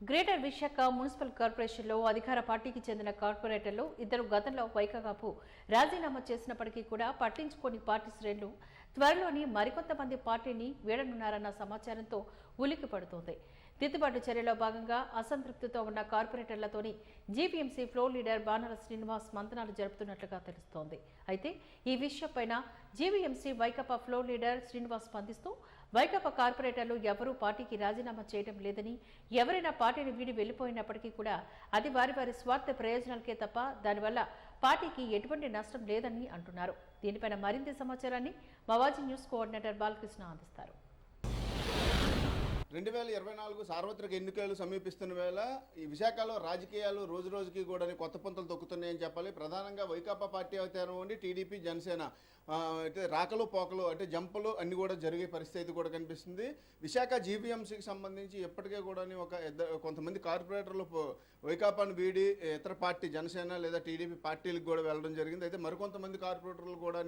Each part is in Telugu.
గ్రేటర్ విశాఖ మున్సిపల్ కార్పొరేషన్లో అధికార పార్టీకి చెందిన కార్పొరేటర్లు ఇద్దరు గతంలో వైకాపు రాజీనామా చేసినప్పటికీ కూడా పట్టించుకోని పార్టీ శ్రేణులు త్వరలోని మరికొంతమంది పార్టీని వీడనున్నారన్న సమాచారంతో ఉలిక్కి పడుతోంది. దిద్దుబాటు చర్యలో భాగంగా అసంతృప్తితో ఉన్న కార్పొరేటర్లతోని GPMC floor leader Banara Srinivas మంతనాలు జరుపుతున్నట్లుగా తెలుస్తోంది. అయితే ఈ విషయంపైన GVMC Vaikapa floor leader Srinivas స్పందిస్తూ వైకాపా కార్పొరేటర్లు ఎవరూ పార్టీకి రాజీనామా చేయడం లేదని ఎవరైనా పార్టీని వీడి వెళ్ళిపోయినప్పటికీ కూడా అది వారి వారి స్వార్థ ప్రయోజనాలకే తప్ప దానివల్ల పార్టీకి ఎటువంటి నష్టం లేదని అంటున్నారు. దీనిపైన మరింత సమాచారాన్ని మవాజీ న్యూస్ కోఆర్డినేటర్ బాలకృష్ణ అందిస్తారు. రెండు వేల ఇరవై నాలుగు సార్వత్రిక ఎన్నికలు సమీపిస్తున్న వేళ ఈ విశాఖలో రాజకీయాలు రోజు రోజుకి కూడా కొత్త పంతులు తొక్కుతున్నాయని చెప్పాలి. ప్రధానంగా వైకాపా పార్టీ అవుతారు ఉండి టీడీపీ జనసేన అయితే రాకలు పోకలు అంటే జంపలు అన్ని కూడా జరిగే పరిస్థితి కూడా కనిపిస్తుంది. విశాఖ జీవీఎంసీకి సంబంధించి ఎప్పటికే కూడా ఒక ఇద్దరు కొంతమంది కార్పొరేటర్లు వైకాపాను వీడి ఇతర పార్టీ జనసేన లేదా టీడీపీ పార్టీలకు కూడా వెళ్ళడం జరిగింది. అయితే మరికొంతమంది కార్పొరేటర్లు కూడా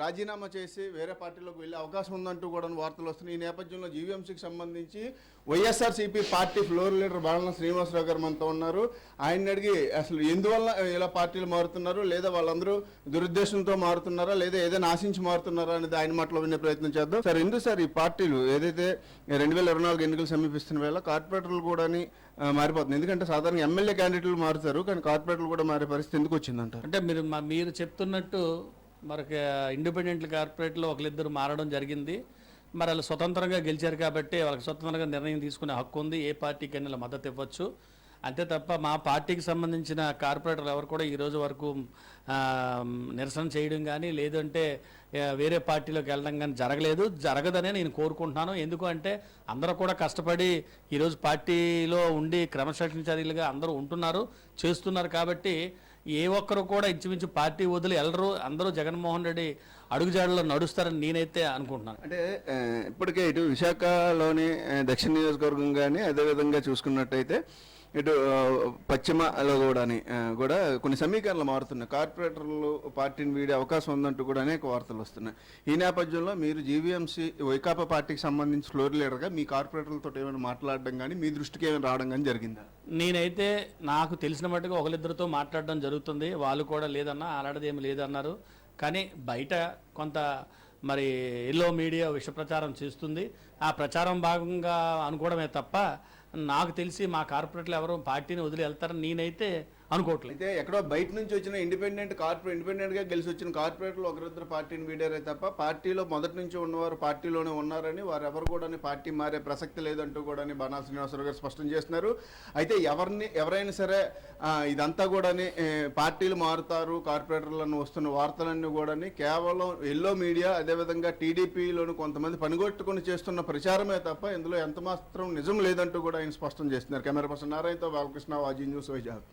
రాజీనామా చేసి వేరే పార్టీలోకి వెళ్ళే అవకాశం ఉందంటూ కూడా వార్తలు వస్తున్నాయి. ఈ నేపథ్యంలో జీవీఎంసీకి సంబంధించి YSRCP party floor leader Balana Srinivasarao గారు మనతో ఉన్నారు. ఆయన అడిగి అసలు ఎందువల్ల ఇలా పార్టీలు మారుతున్నారు? లేదా వాళ్ళందరూ దురుద్దేశంతో మారుతున్నారా? లేదా ఏదైనా ఆశించి మారుతున్నారా అనేది ఆయన మాటలో వినే ప్రయత్నం చేద్దాం. సార్ ఎందుకు సార్ ఈ పార్టీలు ఏదైతే రెండు వేల ఇరవై నాలుగు ఎన్నికలు సమీపిస్తున్న వేళ కార్పొరేటర్లు కూడా మారిపోతుంది ఎందుకంటే సాధారణ ఎమ్మెల్యే క్యాండిడేట్లు మారుతారు కానీ కార్పొరేటర్లు కూడా మారే పరిస్థితి ఎందుకు వచ్చిందంటారు? అంటే మీరు మా- మీరు చెప్తున్నట్టు మనకి ఇండిపెండెంట్ కార్పొరేట్లో ఒకరిద్దరు మారడం జరిగింది. మరి వాళ్ళు స్వతంత్రంగా గెలిచారు కాబట్టి వాళ్ళకి స్వతంత్రంగా నిర్ణయం తీసుకునే హక్కు ఉంది. ఏ పార్టీకైనా ఇలా మద్దతు ఇవ్వచ్చు. అంతే తప్ప మా పార్టీకి సంబంధించిన కార్పొరేటర్లు ఎవరు కూడా ఈ రోజు వరకు నిరసన చేయడం కానీ లేదంటే వేరే పార్టీలోకి వెళ్ళడం కానీ జరగలేదు. జరగదనే నేను కోరుకుంటున్నాను. ఎందుకు అంటే అందరూ కూడా కష్టపడి ఈరోజు పార్టీలో ఉండి క్రమశిక్షణ చర్యలుగా అందరూ ఉంటున్నారు చేస్తున్నారు కాబట్టి ఏ ఒక్కరు కూడా ఇంచుమించు పార్టీ వదిలి ఎల్లరూ అందరూ జగన్మోహన్ రెడ్డి అడుగుజాడలో నడుస్తారని నేనైతే అనుకుంటున్నాను. అంటే ఇప్పటికే ఇటు విశాఖలోని దక్షిణ నియోజకవర్గం కానీ అదేవిధంగా చూసుకున్నట్టయితే ఇటు పశ్చిమలో కూడా కూడా కొన్ని సమీకరణలు మారుతున్నాయి. కార్పొరేటర్లు పార్టీని వీడే అవకాశం ఉందంటూ కూడా అనేక వార్తలు వస్తున్నాయి. ఈ నేపథ్యంలో మీరు జీవీఎంసీ వైకాపా పార్టీకి సంబంధించి ఫ్లోర్ లీడర్గా మీ కార్పొరేటర్లతో ఏమైనా మాట్లాడడం కానీ మీ దృష్టికి ఏమైనా రావడం కానీ జరిగిందా? నేనైతే నాకు తెలిసిన మట్టుగా ఒకరిద్దరితో మాట్లాడడం జరుగుతుంది. వాళ్ళు కూడా లేదన్నా అలాంటిది లేదన్నారు. కానీ బయట కొంత మరి ఎల్లో మీడియా విష ప్రచారం చేస్తుంది. ఆ ప్రచారం భాగంగా అనుకోవడమే తప్ప నాకు తెలిసి మా కార్పొరేట్లు ఎవరు పార్టీని వదిలి వెళ్తారని నేనైతే అనుకోవట్లేదు. అయితే ఎక్కడో బయట నుంచి వచ్చిన ఇండిపెండెంట్ కార్పొరేట్ ఇండిపెండెంట్గా గెలిచి వచ్చిన కార్పొరేట్లు ఒకరిద్దరు పార్టీని వీడారే తప్ప పార్టీలో మొదటి నుంచి ఉన్నవారు పార్టీలోనే ఉన్నారని వారు ఎవరు కూడా పార్టీ మారే ప్రసక్తి లేదంటూ కూడా బాణా శ్రీనివాసరావు గారు స్పష్టం చేస్తున్నారు. అయితే ఎవరిని ఎవరైనా సరే ఇదంతా కూడా పార్టీలు మారుతారు కార్పొరేటర్లను వస్తున్న వార్తలన్నీ కూడా కేవలం ఎల్లో మీడియా అదేవిధంగా టీడీపీలోని కొంతమంది పనిగొట్టుకుని చేస్తున్న ప్రచారమే తప్ప ఇందులో ఎంత మాత్రం నిజం లేదంటూ కూడా ఆయన స్పష్టం చేస్తున్నారు. కెమెరా పర్సన్ నారాయణతో బాలకృష్ణ వాజీ న్యూస్ వైజాగ్.